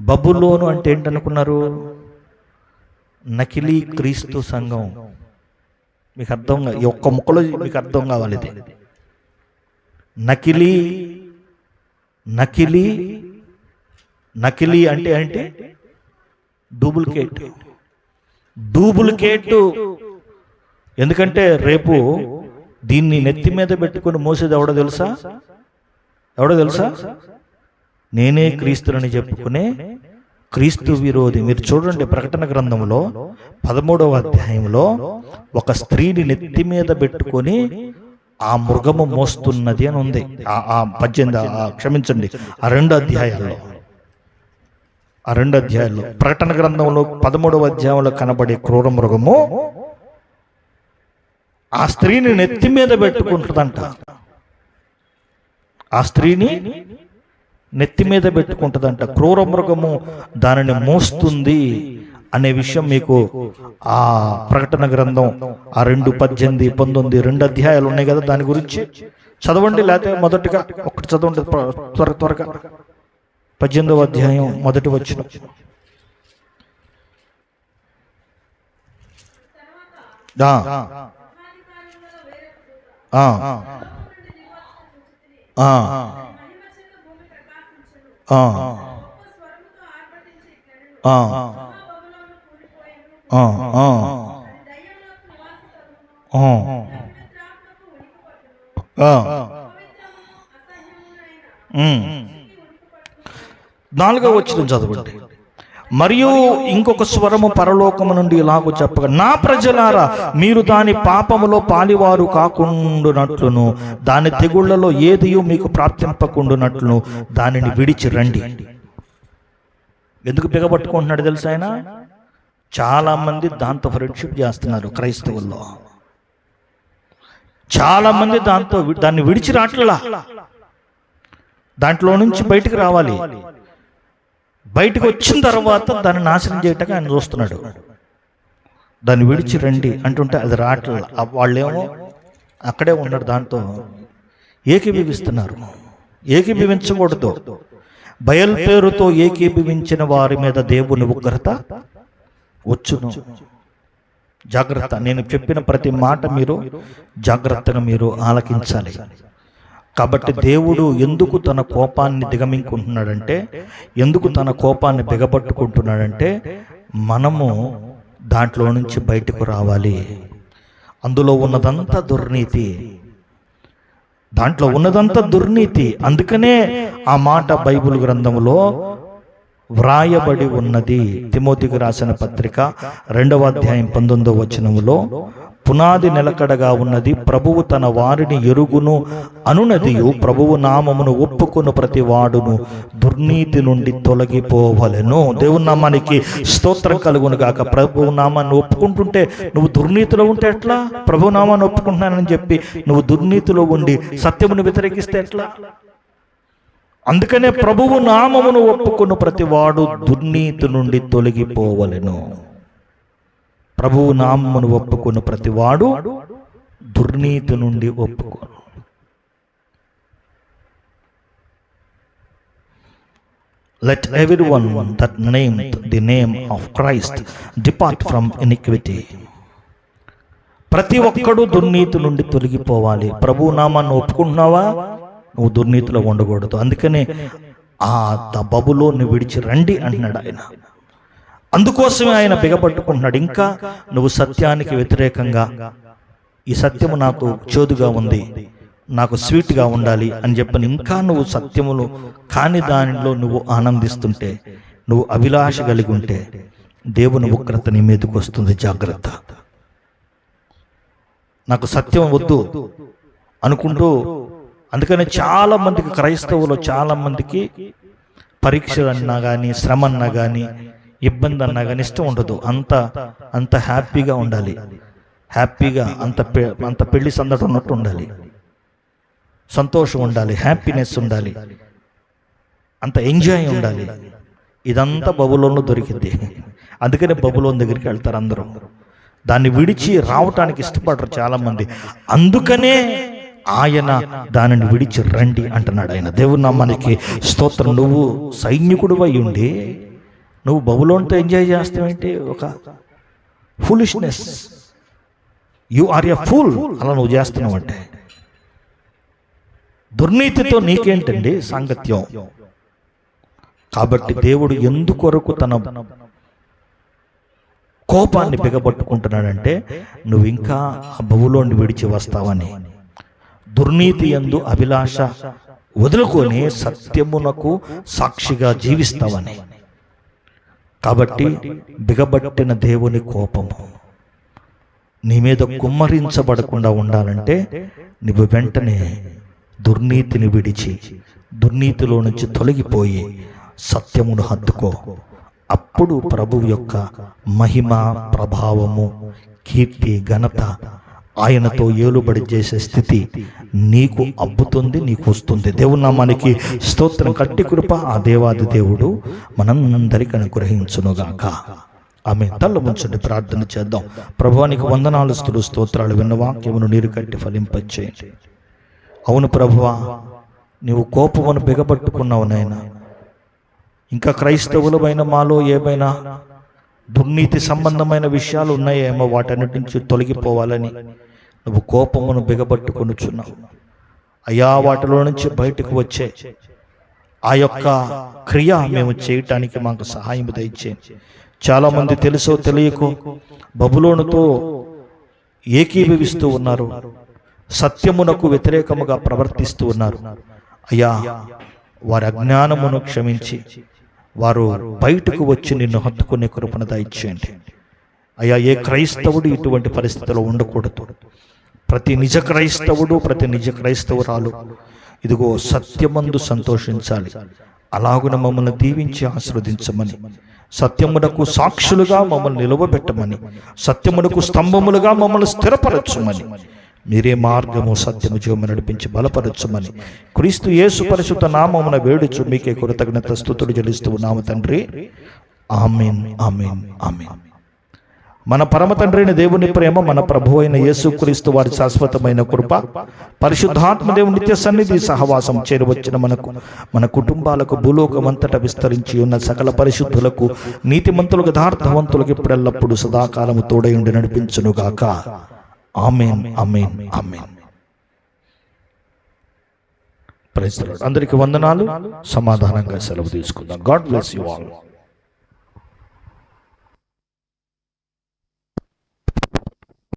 బబులోను అంటే ఏంటనుకున్నారు? నకిలీ క్రీస్తు సంఘం. మీకు అర్థం ఈ ఒక్క ముక్కలో మీకు అర్థం కావాలి ఇది. నకిలీ నకిలీ నకిలీ అంటే అంటే డూప్లికేట్. డూప్లికేట్. ఎందుకంటే రేపు దీన్ని నెత్తి మీద పెట్టుకొని మోసేది ఎవడో తెలుసా? ఎవడో తెలుసా? నేనే క్రీస్తులని చెప్పుకునే క్రీస్తు విరోధి. మీరు చూడండి ప్రకటన గ్రంథంలో పదమూడవ అధ్యాయంలో ఒక స్త్రీని నెత్తి మీద పెట్టుకొని ఆ మృగము మోస్తున్నది అని ఉంది. ఆ- పద్దెనిమిది క్షమించండి. ఆ రెండు అధ్యాయాల్లో. ఆ రెండు అధ్యాయాల్లో ప్రకటన గ్రంథంలో పదమూడవ అధ్యాయంలో కనబడే క్రూర మృగము ఆ స్త్రీని నెత్తి మీద పెట్టుకుంటుందంట. ఆ స్త్రీని నెత్తి మీద పెట్టుకుంటుందంట. క్రూర మృగము దానిని మోస్తుంది అనే విషయం మీకు ఆ ప్రకటన గ్రంథం ఆ రెండు పద్దెనిమిది పంతొమ్మిది రెండు అధ్యాయాలు ఉన్నాయి కదా దాని గురించి? చదవండి లేకపోతే మొదటిగా ఒకటి చదవండి త్వర త్వరగా. పద్దెనిమిదవ అధ్యాయం మొదటి వచ్చిన ఆ. నాలుగో వచ్చిన చదవండి మరియు ఇంకొక స్వరము పరలోకము నుండి ఇలాగూ చెప్పగా నా ప్రజలారా మీరు దాని పాపములో పాలివారు కాకుండునట్లును. దాని తెగుళ్ళలో ఏదియు మీకు ప్రాప్తింపకుండునట్లును. దానిని విడిచి రండి. ఎందుకు బిగబట్టుకుంటున్నాడు తెలుసా ఆయన? చాలా మంది దాంతో ఫ్రెండ్షిప్ చేస్తున్నారు క్రైస్తవుల్లో. చాలా మంది దాంతో దాన్ని విడిచి రాట్లా దాంట్లో నుంచి బయటికి రావాలి. బయటకు వచ్చిన తర్వాత దాన్ని నాశనం చేయటం ఆయన చూస్తున్నాడు. దాన్ని విడిచి రండి అంటుంటే అది రావట్ల. వాళ్ళేమో అక్కడే ఉన్నాడు దాంతో ఏకీభవిస్తున్నారు. ఏకీభవించకూడదు. బయల్ పేరుతో ఏకీభవించిన వారి మీద దేవుని ఉగ్రత వచ్చును. జాగ్రత్త. నేను చెప్పిన ప్రతి మాట మీరు జాగ్రత్తగా మీరు ఆలకించాలి. కాబట్టి దేవుడు ఎందుకు తన కోపాన్ని దిగమింకుంటున్నాడంటే ఎందుకు తన కోపాన్ని బిగపట్టుకుంటున్నాడంటే మనము దాంట్లో నుంచి బయటకు రావాలి. అందులో ఉన్నదంతా దుర్నీతి. దాంట్లో ఉన్నదంతా దుర్నీతి. అందుకనే ఆ మాట బైబిల్ గ్రంథంలో వ్రాయబడి ఉన్నది. తిమోతికి రాసిన పత్రిక రెండవ అధ్యాయం పంతొమ్మిదవ వచనములో పునాది నిలకడగా ఉన్నది. ప్రభువు తన వారిని ఎరుగును అనునదియు ప్రభువు నామమును ఒప్పుకొను ప్రతి వాడును దుర్నీతి నుండి తొలగిపోవలెను. దేవుని నామానికి స్తోత్రం కలుగును గాక. ప్రభువు నామాన్ని ఒప్పుకుంటుంటే నువ్వు దుర్నీతిలో ఉంటే ఎట్లా? ప్రభు నామాన్ని ఒప్పుకుంటున్నానని చెప్పి నువ్వు దుర్నీతిలో ఉండి సత్యమును వ్యతిరేకిస్తే ఎట్లా? అందుకనే ప్రభువు నామమును ఒప్పుకున్న ప్రతివాడు దుర్నీతి నుండి తొలగిపోవలెను. ప్రభువు నామ్మను ఒప్పుకొని ప్రతివాడు దుర్నీతి నుండి ఒప్పుకోను. Let every one that name the name of Christ depart from iniquity ప్రతి ఒక్కడు దుర్నీతి నుండి తొలగిపోవాలి. ప్రభు నామాన్ని ఒప్పుకుంటున్నావా? నువ్వు దుర్నీతిలో ఉండకూడదు. అందుకనే ఆ ద బబులోని విడిచి రండి అంటున్నాడు ఆయన. అందుకోసమే ఆయన బిగపట్టుకుంటున్నాడు. ఇంకా నువ్వు సత్యానికి వ్యతిరేకంగా ఈ సత్యము నాకు చోదుగా ఉంది. నాకు స్వీట్గా ఉండాలి అని చెప్పని ఇంకా నువ్వు సత్యములు కాని దానిలో నువ్వు ఆనందిస్తుంటే నువ్వు అభిలాష కలిగి ఉంటే దేవుని ఉగ్రత నీ మీదకి వస్తుంది. జాగ్రత్త. నాకు సత్యం వద్దు అనుకుంటూ అందుకని చాలా మందికి క్రైస్తవులు చాలా మందికి పరీక్షలు అన్నా కానీ శ్రమ అన్నా కానీ ఇబ్బంది అన్నా కానీ ఇష్టం ఉండదు. అంత అంత హ్యాపీగా ఉండాలి. హ్యాపీగా అంత పె- అంత పెళ్ళి సందడి ఉన్నట్టు ఉండాలి. సంతోషం ఉండాలి హ్యాపీనెస్ ఉండాలి. అంత ఎంజాయ్ ఉండాలి. ఇదంతా బబులోన్లో దొరికింది అందుకనే బబులోన్ దగ్గరికి వెళ్తారు అందరూ. దాన్ని విడిచి రావటానికి ఇష్టపడరు చాలామంది. అందుకనే ఆయన దానిని విడిచి రండి అంటున్నాడు ఆయన. దేవుని మనకి స్తోత్రం. నువ్వు సైనికుడు ఉండి నువ్వు బబులోన్తో ఎంజాయ్ చేస్తావంటే? ఒక foolishness you are a fool అలా నువ్వు చేస్తున్నావు అంటే. దుర్నీతితో నీకేంటండి సాంగత్యం? కాబట్టి దేవుడు ఎందుకొరకు తన కోపాన్ని బిగబట్టుకుంటున్నాడంటే నువ్వు ఇంకా ఆ బహులోని విడిచి వస్తావని. దుర్నీతి ఎందు అభిలాష వదులుకొని సత్యమునకు సాక్షిగా జీవిస్తావని. కాబట్టి బిగబట్టిన దేవుని కోపము. నీ మీద కుమ్మరించబడకుండా ఉండాలంటే నువ్వు వెంటనే దుర్నీతిని విడిచి దుర్నీతిలో నుంచి తొలగిపోయి సత్యమును హత్తుకో. అప్పుడు ప్రభువు యొక్క మహిమ ప్రభావము కీర్తి ఘనత ఆయనతో ఏలుబడి చేసే స్థితి నీకు అబ్బుతుంది నీకు వస్తుంది. దేవుని నామానికి స్తోత్రం కట్టి కృప ఆ దేవాది దేవుడు మనందరికి అనుగ్రహించునుగాక. ఆమె తల్ల ముంచండి ప్రార్థన చేద్దాం. ప్రభువానికి వందనాలు స్థులు స్తోత్రాలు విన్నవా కేవలం నీరు కట్టి ఫలింపచేయండి. అవును ప్రభువా నీవు కోపమును బిగబట్టుకున్నావు నాయనా. ఇంకా క్రైస్తవులమైన మాలో ఏమైనా దుర్నీతి సంబంధమైన విషయాలు ఉన్నాయేమో వాటన్నిటి నుంచి తొలగిపోవాలని నువ్వు కోపమును బిగబట్టుకొనుచున్నావు అయ్యా వాటిలో నుంచి బయటకు వచ్చే ఆ యొక్క క్రియ మేము చేయటానికి మాకు సహాయం దయచేయండి చాలామంది తెలుసో తెలియకో బబులోనుతో ఏకీభవిస్తూ ఉన్నారు. సత్యమునకు వ్యతిరేకముగా ప్రవర్తిస్తూ ఉన్నారు. అయ్యా వారి అజ్ఞానమును క్షమించి. వారు బయటకు వచ్చి నిన్ను హత్తుకునే కృపణ దయచేయండి. అయ్యా ఏ క్రైస్తవుడు ఇటువంటి పరిస్థితిలో ఉండకూడదు. ప్రతి నిజ క్రైస్తవుడు ప్రతి నిజ క్రైస్తవురాలు ఇదిగో సత్యమందు సంతోషించాలి. అలాగున మమ్మల్ని దీవించి ఆశీర్వదించమని సత్యమునకు సాక్షులుగా మమ్మల్ని నిలవబెట్టమని సత్యమునకు స్తంభములుగా మమ్మల్ని స్థిరపరచమని మీరే మార్గము సత్యము జీవము నడిపించి బలపరచుమని. క్రీస్తు యేసు పరిశుద్ధ నామమున వేడుచు మీకే కృతజ్ఞత స్థుతులు చెల్లిస్తూ ఉన్నాము తండ్రి. Amen amen amen. మన పరమ తండ్రైన అయిన దేవుని ప్రేమ మన ప్రభు అయిన యేసుక్రీస్తు వారి శాశ్వతమైన కృప పరిశుద్ధాత్మ దేవుని నిత్య సన్నిధి సహవాసం చేరువచ్చిన మనకు మన కుటుంబాలకు భూలోకమంతట విస్తరించి ఉన్న సకల పరిశుద్ధులకు నీతిమంతులకు యథార్థవంతులకు ఇప్పుడెల్లప్పుడు సదాకాలము తోడై ఉండి నడిపించునుగాక. Amen amen amen. అందరికీ వందనాలు. సమాధానంగా సెలవు తీసుకుందాం. God bless you all.